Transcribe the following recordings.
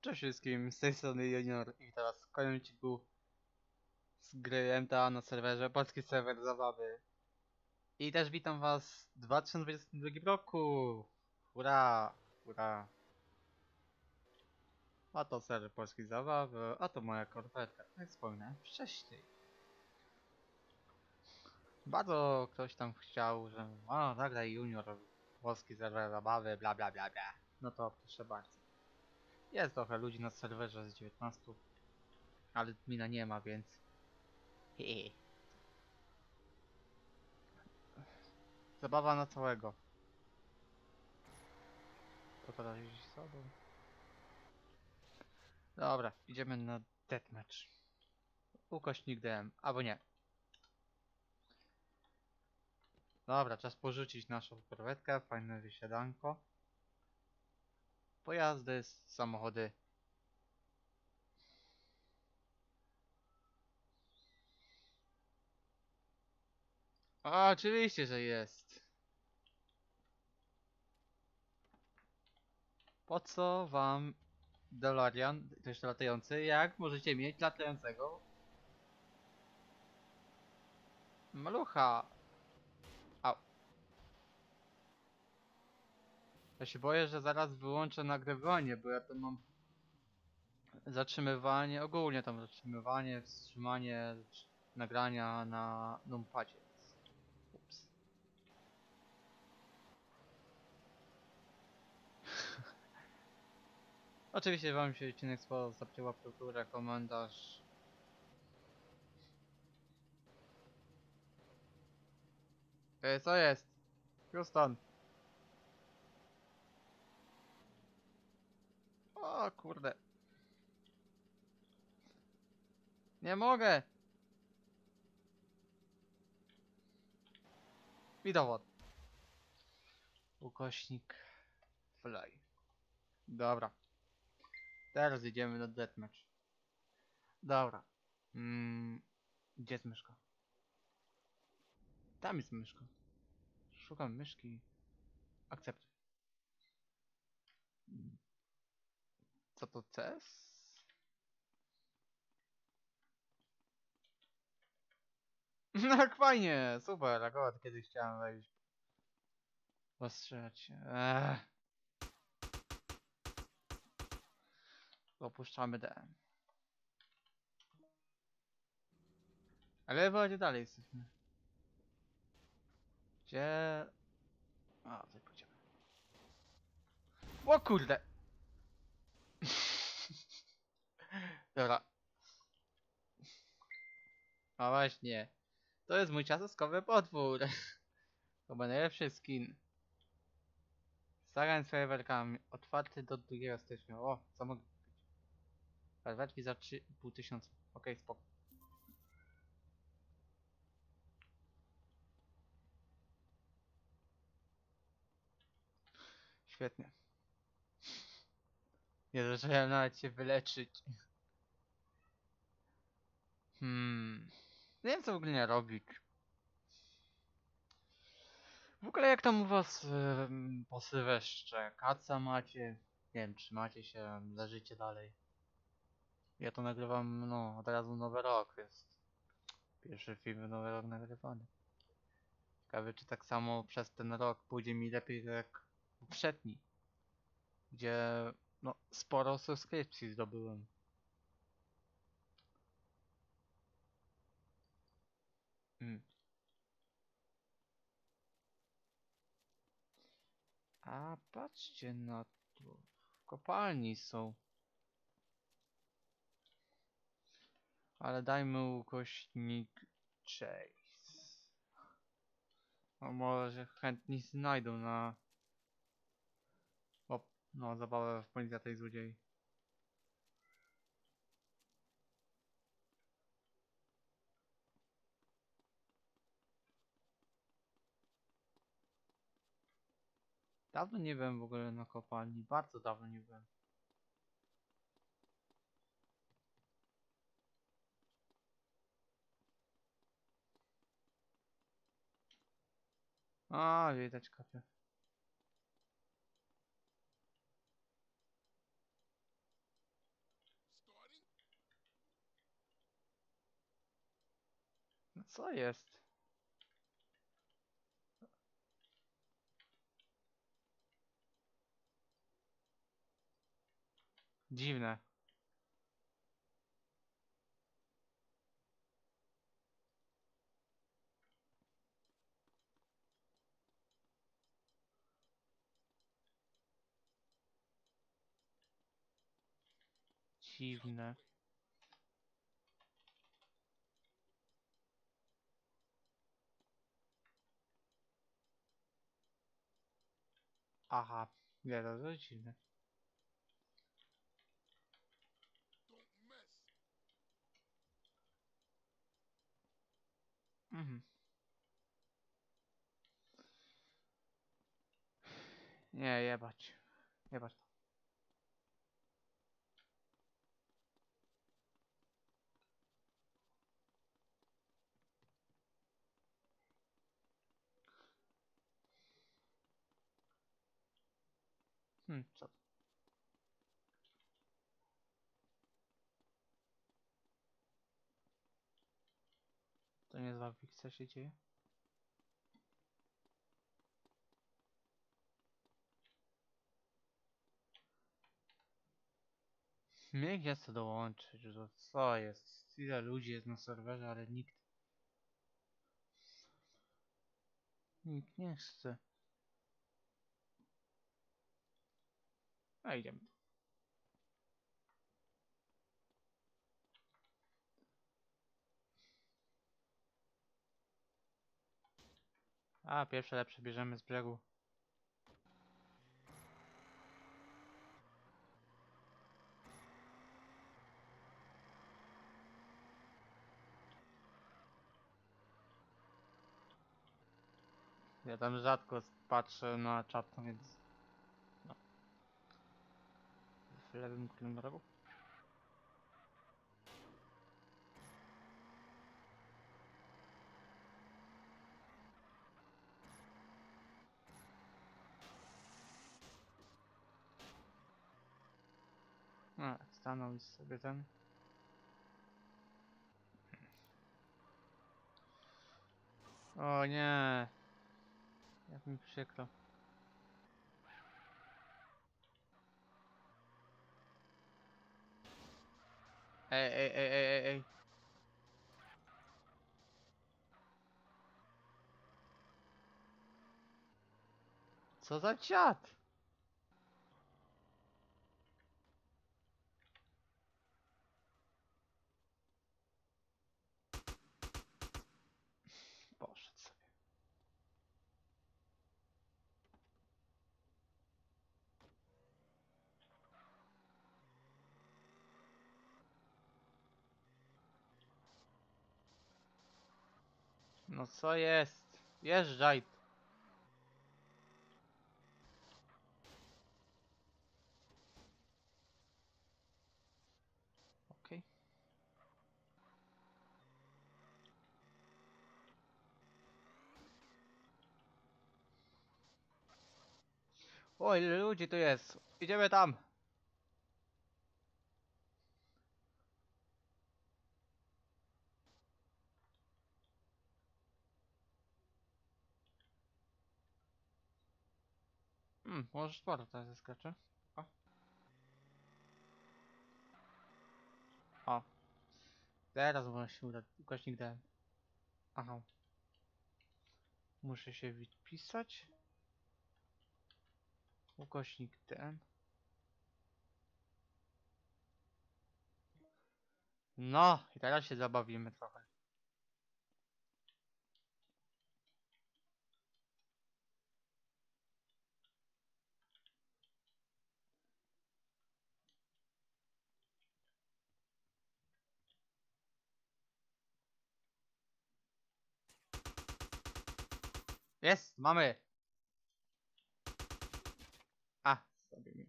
Cześć wszystkim, z tej strony Junior i teraz w kolejnym odcinku z gry MTA na serwerze, polski serwer zabawy. I też witam was w 2022 roku! Hurra! Hurra! A to serwer polskiej zabawy, a to moja korwetka, tak jak wspominałem wcześniej. Bardzo ktoś tam chciał, że o, zagraj Junior, polski serwer zabawy, bla bla bla bla. No to proszę bardzo. Jest trochę ludzi na serwerze z 19, ale mina nie ma, więc... Hehe. Zabawa na całego. To teraz iść z sobą. Dobra, idziemy na deathmatch. Ukośnik DM, albo nie. Dobra, czas porzucić naszą korwetkę, fajne wysiadanko. Pojazdy, samochody. A, oczywiście, że jest. Po co wam DeLorean, też latający, jak możecie mieć latającego malucha? Ja się boję, że zaraz wyłączę nagrywanie, bo ja tam mam zatrzymywanie, ogólnie tam zatrzymywanie, wstrzymanie trz- nagrania na numpadzie. Oczywiście wam się odcinek spodobał, zostawcie łapkę w górę, komentarz. Ej, co jest? Houston. O kurde. Nie mogę. I dowód. Ukośnik fly. Dobra. Teraz idziemy na deathmatch. Dobra. Mm, gdzie jest myszka? Tam jest myszka. Szukam myszki. Akceptuj. Co to CES? No jak fajnie, super, akurat kiedyś chciałem wejść. Ostrzelać się. Eee. Opuszczamy D. Ale bardziej dalej jesteśmy. Gdzie... A, tutaj pójdziemy. O kurde! Dobra. A właśnie. To jest mój czasoskowy potwór. Chyba najlepszy skin. Zagrałem z fajerwerkami. Otwarty do 2 stycznia. O, co mogę kupić? Za 3,5 tysiąca. Okej, spoko. Świetnie. Nie zacząłem nawet się wyleczyć. Hmm. Nie wiem co w ogóle robić. W ogóle jak tam u was ym, po Sylwestrze? Kaca macie? Nie wiem, trzymacie się, leżycie dalej. Ja to nagrywam, no, od razu nowy rok, jest pierwszy film nowy rok nagrywany. Ciekawe, czy tak samo przez ten rok pójdzie mi lepiej jak poprzedni, gdzie, no, sporo subskrypcji zdobyłem. Mm. A patrzcie na to. W kopalni są. Ale dajmy ukośnik Chase. O, może chętni znajdą na... O, no, zabawę w policja tej złodziei. Dawno nie byłem w ogóle na kopalni, bardzo dawno nie byłem. A, widać kapie. No co jest? Dziwne. Dziwne. Aha, nie, to Mhm. Nie, jebać. Jebać to. Hmm, co nie jest fikcja się dzieje? Mnie nie chce dołączyć, że co jest? Ile ludzi jest na serwerze, ale nikt... Nikt nie chce. A idziemy. A, pierwsze lepsze bierzemy z brzegu. Ja tam rzadko patrzę na czat, więc... No. W lewym rogu. No, stanął i sobie ten. O nie. Jak mi przykro. Ej, ej, ej, ej, ej, ej. Co za ciat? Poszedł sobie. No co jest? Jeżdżaj. Okej. O, ile ludzi tu jest? Idziemy tam. Hmm, może sporo teraz zeskacze. O. O. Teraz może się uda. Ukośnik D. Aha. Muszę się wpisać. Ukośnik D. No, i teraz się zabawimy trochę. Jest, mamy. A, zrobimy.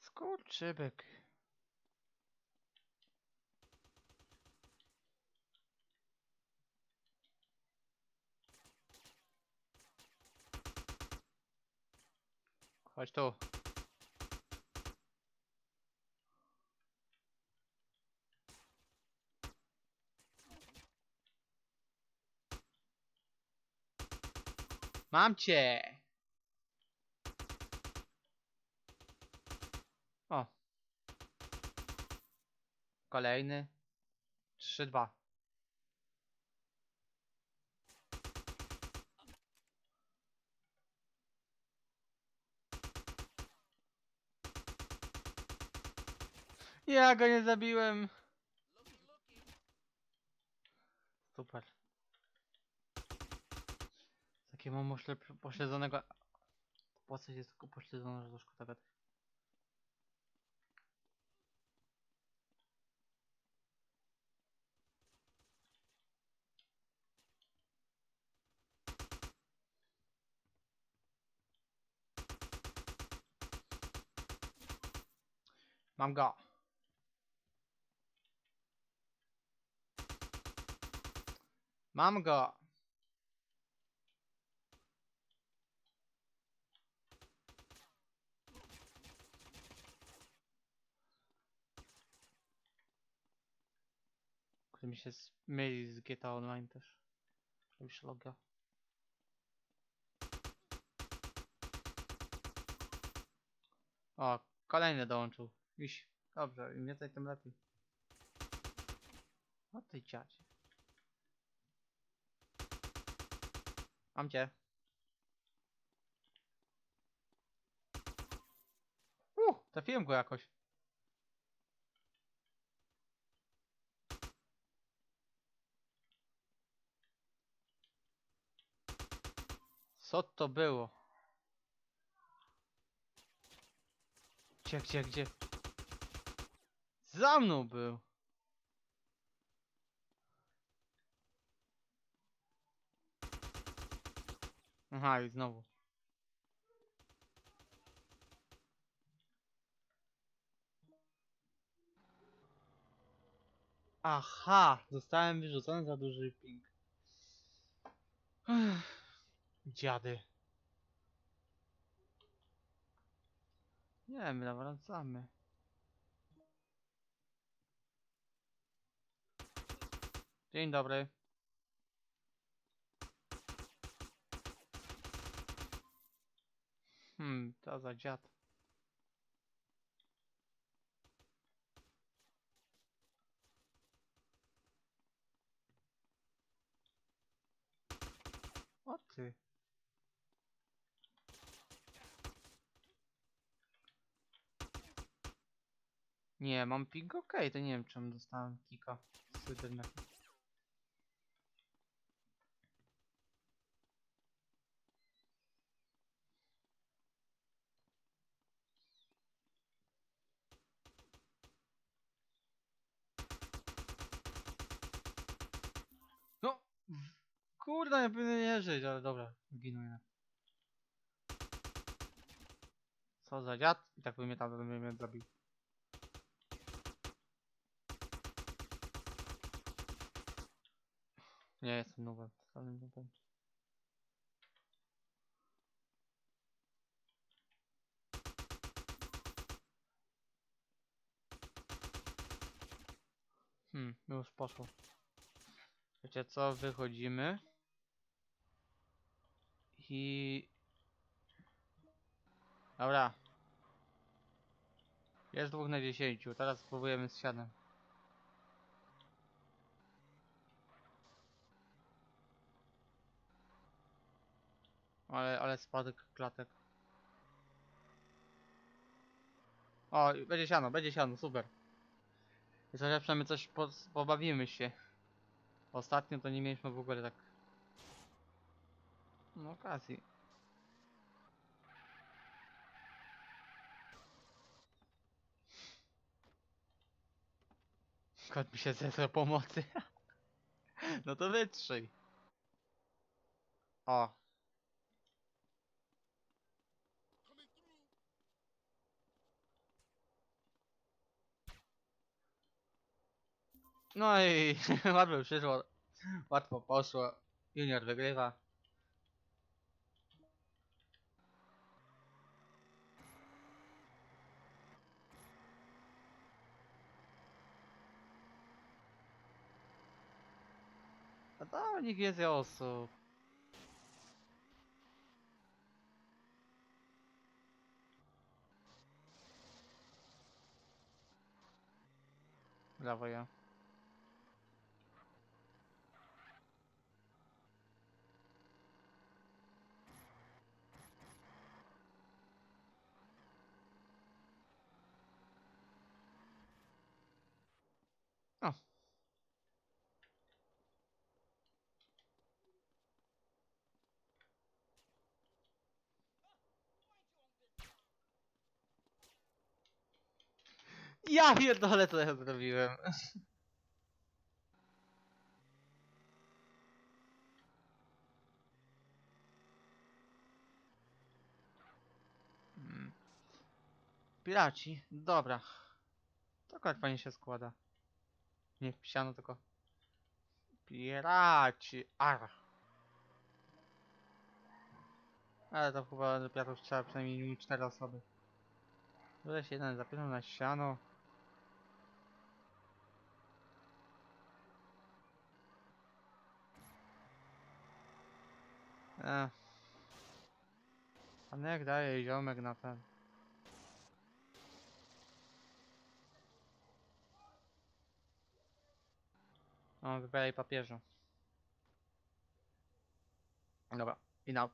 Skurczybyk. Chodź tu. Mam cię! O. Kolejny. 3-2. Ja go nie zabiłem. Super. Takie mam ośle pośledzonego. Postać jest tylko pośledzona, że to szkoda. Mam go. Mam go. Mi się myli z GTA Online też. Robisz logo. O, kolejny dołączył. Iś. Dobrze, im więcej tym lepiej. O ty ciacie. Mam cię. Uh, trafiłem go jakoś. Co to było? Gdzie, gdzie, gdzie? Za mną był. Aha, i znowu. Aha, zostałem wyrzucony za duży ping. Ech, Dziady. Nie wiem, wracamy. Dzień dobry. Hmm, to za dziad. O ty. Nie, mam ping okej, to nie wiem czemu dostałem kika internetu. No, kurde, nie powinien nie żyć, ale dobra, zginąłem. Co za dziad? I tak by mnie tam by mnie zabił. Nie jestem nowym, totalnym nowym. Hmm, już poszło. Wiecie co, wychodzimy. I... Dobra. Jest dwóch na dziesięciu, teraz spróbujemy z siadem. Ale, ale spadek klatek. O, będzie siano, będzie siano, super. I chociaż przynajmniej coś po, pobawimy się. Ostatnio to nie mieliśmy w ogóle tak... No okazji. Kot mi się zesrał pomocy. no to wytrzyj. O. No i łatwo przyszło. Łatwo poszło. Junior wygrywa. A tam nikt więcej osób. Brawo ja. Ja pierdolę co ja zrobiłem. Mm. Piraci, dobra. To akurat fajnie się składa. Nie wpisano tylko. Piraci, ar. Ale to chyba do piratów trzeba przynajmniej 4 osoby. Weź jeden zapiszę na ściano. Ech. A no jak daje ziomek na ten. O, wybieraj papieżu. Dobra, in out.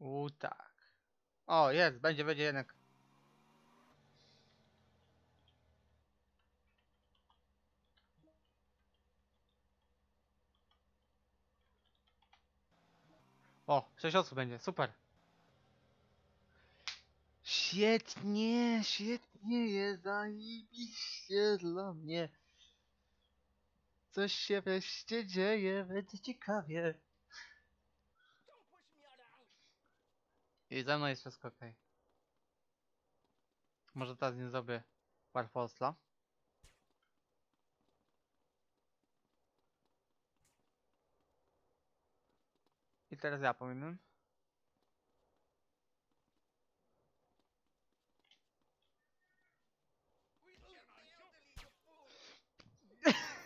U tak. O, jest, będzie, będzie jednak. O, 6 osób będzie, super. Świetnie, świetnie jest, zajebiście dla mnie. Coś się wreszcie dzieje, będzie ciekawie. I ze mną jest wszystko okej. Może teraz nie zrobię Warfosla. I teraz ja powinienem.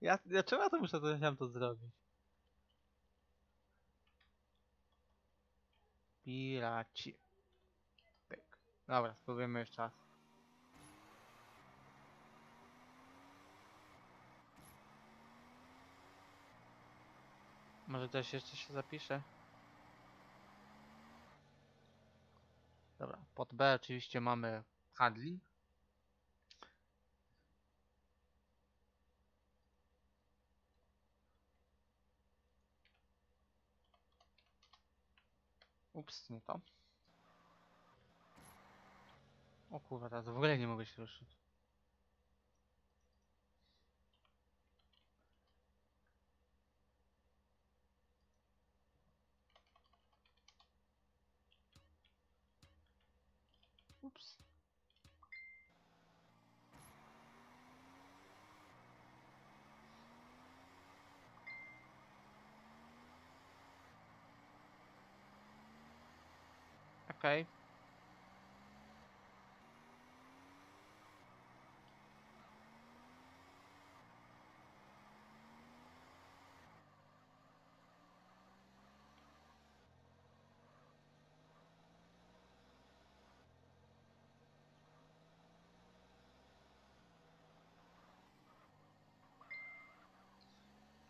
Ja, ja czemu ja to muszę to, chciałem to zrobić? Piraci. Pyk. Dobra, spróbujemy jeszcze raz. Może też jeszcze się zapisze? Dobra, pod B oczywiście mamy handling. Ups, nie to. O kurwa, teraz w ogóle nie mogę się ruszyć. Okej.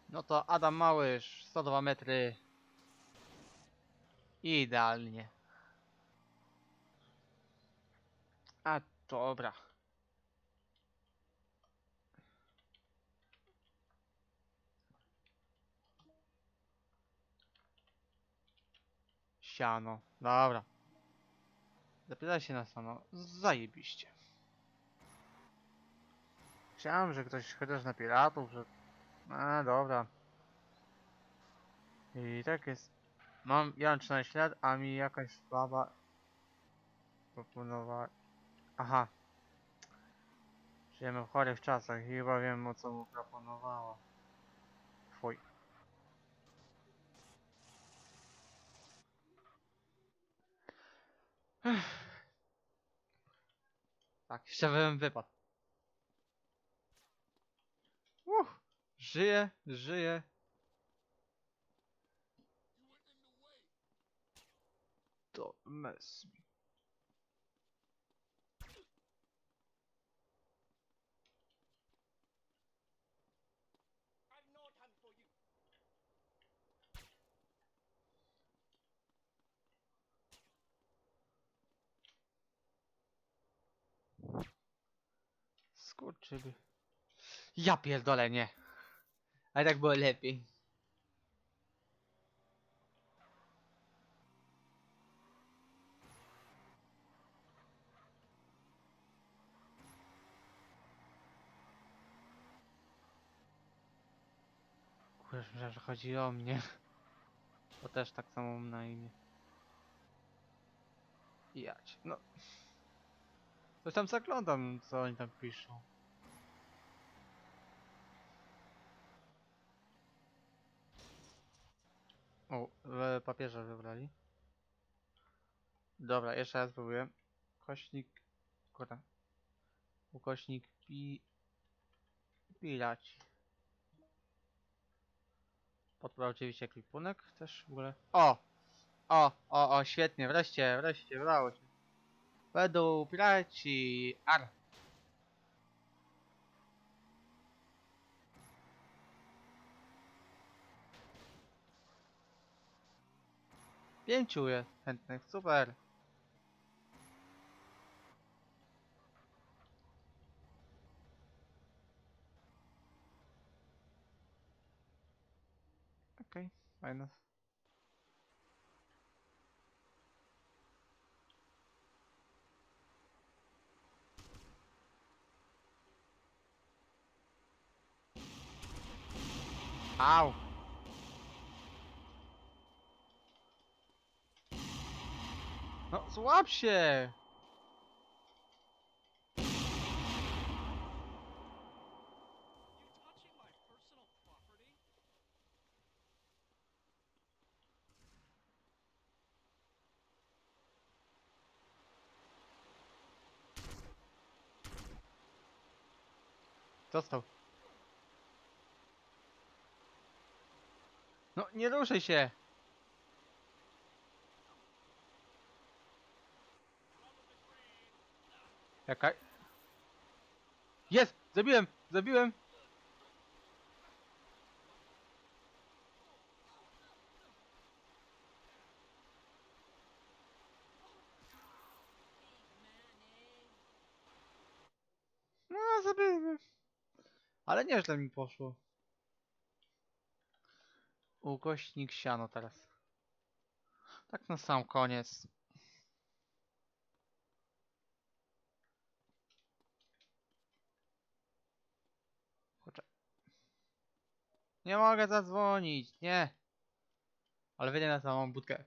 No to Adam Małysz, 102 metry. Idealnie. A dobra. Siano. Dobra. Zapytaj się na siano. Zajebiście. Chciałem, że ktoś chociaż na piratów, że... A, dobra. I tak jest. Mam, ja mam 13 lat, a mi jakaś baba proponowała... Aha. Żyjemy w chorych czasach i chyba wiem o co mu proponowała. Fuj. Tak, jeszcze bym wypadł. Uff, żyję, żyję. Don't mess Skurczyby. Ja pierdolę, nie. Ale tak było lepiej. Kurde, że chodzi o mnie. Bo też tak samo mam na imię. Jać. No. Coś tam zaglądam, co oni tam piszą. O, w papierze wybrali. Dobra, jeszcze raz próbuję. Kośnik... Kurde. Ukośnik pi... Piraci. Podpora oczywiście klipunek też w ogóle. O! O, o, o, świetnie, wreszcie, wreszcie, udało się. Będą piraci. Ar. Pięciu jest chętnych, super. Okej, okay, fajne. Au! No, złap się! Dostał. No, nie ruszaj się! Jaka... Jest! Zabiłem! Zabiłem! No, zabiłem. Ale nieźle mi poszło. Ukośnik siano teraz. Tak na sam koniec. Nie mogę zadzwonić, nie. Ale wyjdę na samą budkę.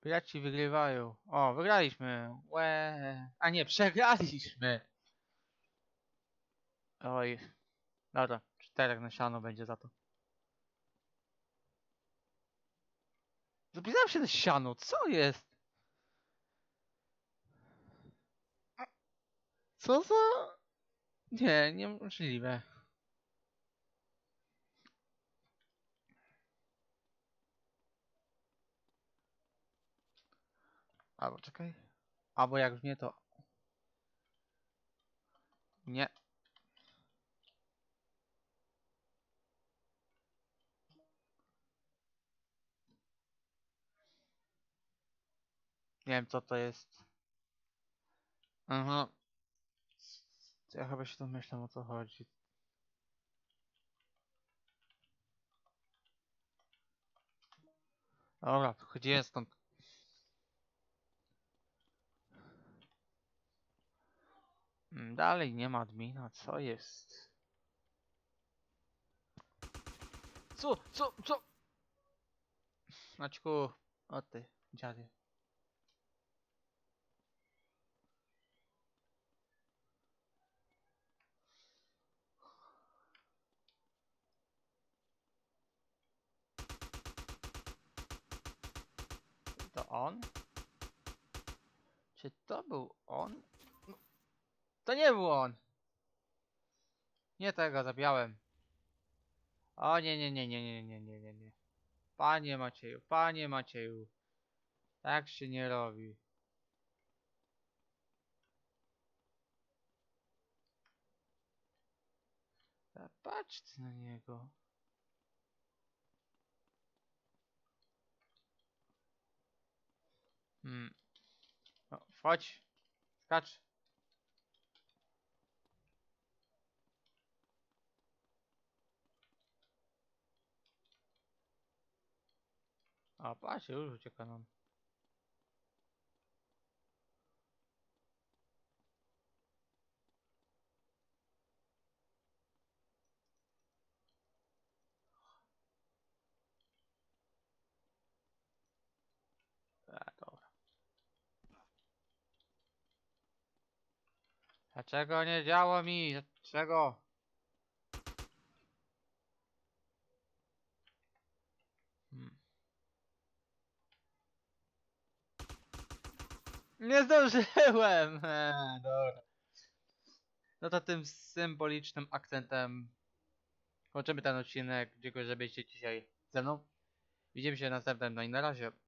Piraci wygrywają. O, wygraliśmy. Łe. A nie, przegraliśmy. Oj. Dobra, czterech na siano będzie za to. Zapisałem się na siano, co jest? Co za... Nie, niemożliwe. Albo czekaj. Albo jak już nie to... Nie. Nie wiem co to jest. Aha. Ja chyba się domyślam o co chodzi. Dobra, chodziłem stąd. Mm, Dalej nie ma admina, co jest? Co, co, co? Maćku, o ty. On? Czy to był on? To nie był on! Nie tego, zabijałem. O nie, nie, nie, nie, nie, nie, nie, nie, nie. Panie Macieju, panie Macieju. Tak się nie robi. A Patrzcie na niego. Hmm. No, wchodź. Skacz. A patrz, już ucieka nam. A, dobra. Dlaczego nie działo mi? Dlaczego? Hmm. Nie zdążyłem! Eee, dobra. No to tym symbolicznym akcentem kończymy ten odcinek. Dziękuję, że byliście dzisiaj ze mną. Widzimy się następnym, no i na razie.